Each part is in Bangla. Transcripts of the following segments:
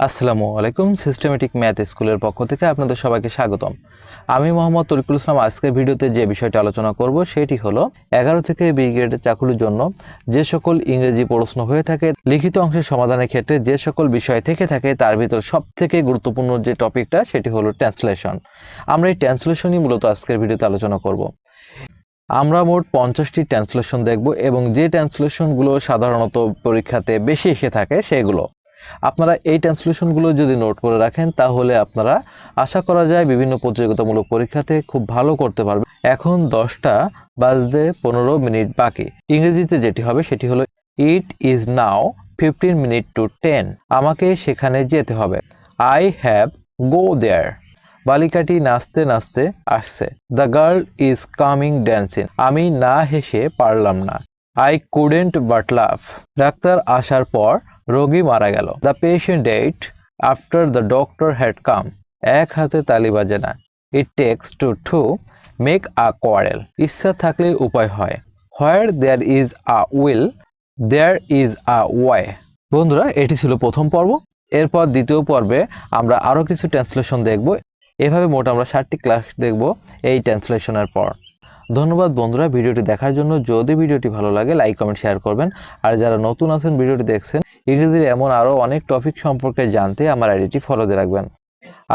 আসসালামু আলাইকুম সিস্টেমেটিক ম্যাথ স্কুলের পক্ষ থেকে আপনাদের সবাইকে স্বাগতম। আমি মোহাম্মদ তরিকুল ইসলাম। আজকের ভিডিওতে যে বিষয়টি আলোচনা করব, সেটি হলো এগারো থেকে বি গ্রেডের চাকুরির জন্য যে সকল ইংরেজি প্রশ্ন হয়ে থাকে, লিখিত অংশের সমাধানের ক্ষেত্রে যে সকল বিষয় থেকে থাকে, তার ভিতর সব থেকে গুরুত্বপূর্ণ যে টপিকটা, সেটি হলো ট্রান্সলেশন। আমরা এই ট্রান্সলেশনই মূলত আজকের ভিডিওতে আলোচনা করব। আমরা মোট পঞ্চাশটি ট্রান্সলেশন দেখব এবং যে ট্রান্সলেশনগুলো সাধারণত পরীক্ষাতে বেশি এসে থাকে, সেগুলো আপনারা এই ট্রান্সলেশনগুলো যদি নোট করে রাখেন, তাহলে আপনারা আশা করা যায় বিভিন্ন প্রতিযোগিতামূলক পরীক্ষাতে খুব ভালো করতে পারবে এখন দশটা বাজতে পনেরো মিনিট বাকি। ইংরেজিতে যেটি হবে সেটি হলো it is now fifteen minute to ten আমাকে সেখানে যেতে হবে। আই হ্যাভ গো দেয়ার বালিকাটি নাচতে নাচতে আসছে। The girl is coming dancing আমি না হেসে পারলাম না। I couldn't but love doctor আসার পর রোগী মারা গেল। The patient died after the doctor had come এক হাতে তালি বাজে না। It takes two to make a quarrel ইচ্ছা থাকলে উপায় হয়। Where there is a will there is a way বন্ধুরা, এটি ছিল প্রথম পর্ব। এরপর দ্বিতীয় পর্বে আমরা আরও কিছু ট্রান্সলেশন দেখব। এভাবে মোট আমরা ষাটটি ক্লাস দেখব এই ট্রান্সলেশনের পর। ধন্যবাদ বন্ধুরা ভিডিওটি দেখার জন্য। যদি ভিডিওটি ভালো লাগে লাইক কমেন্ট শেয়ার করবেন। আর যারা নতুন আছেন, ভিডিওটি দেখছেন ইংরেজির এমন আরও অনেক টপিক সম্পর্কে জানতে আমার আইডিটি ফলো দিয়ে রাখবেন।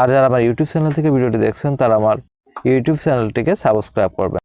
আর যারা আমার ইউটিউব চ্যানেল থেকে ভিডিওটি দেখছেন, তারা আমার ইউটিউব চ্যানেলটিকে সাবস্ক্রাইব করবেন।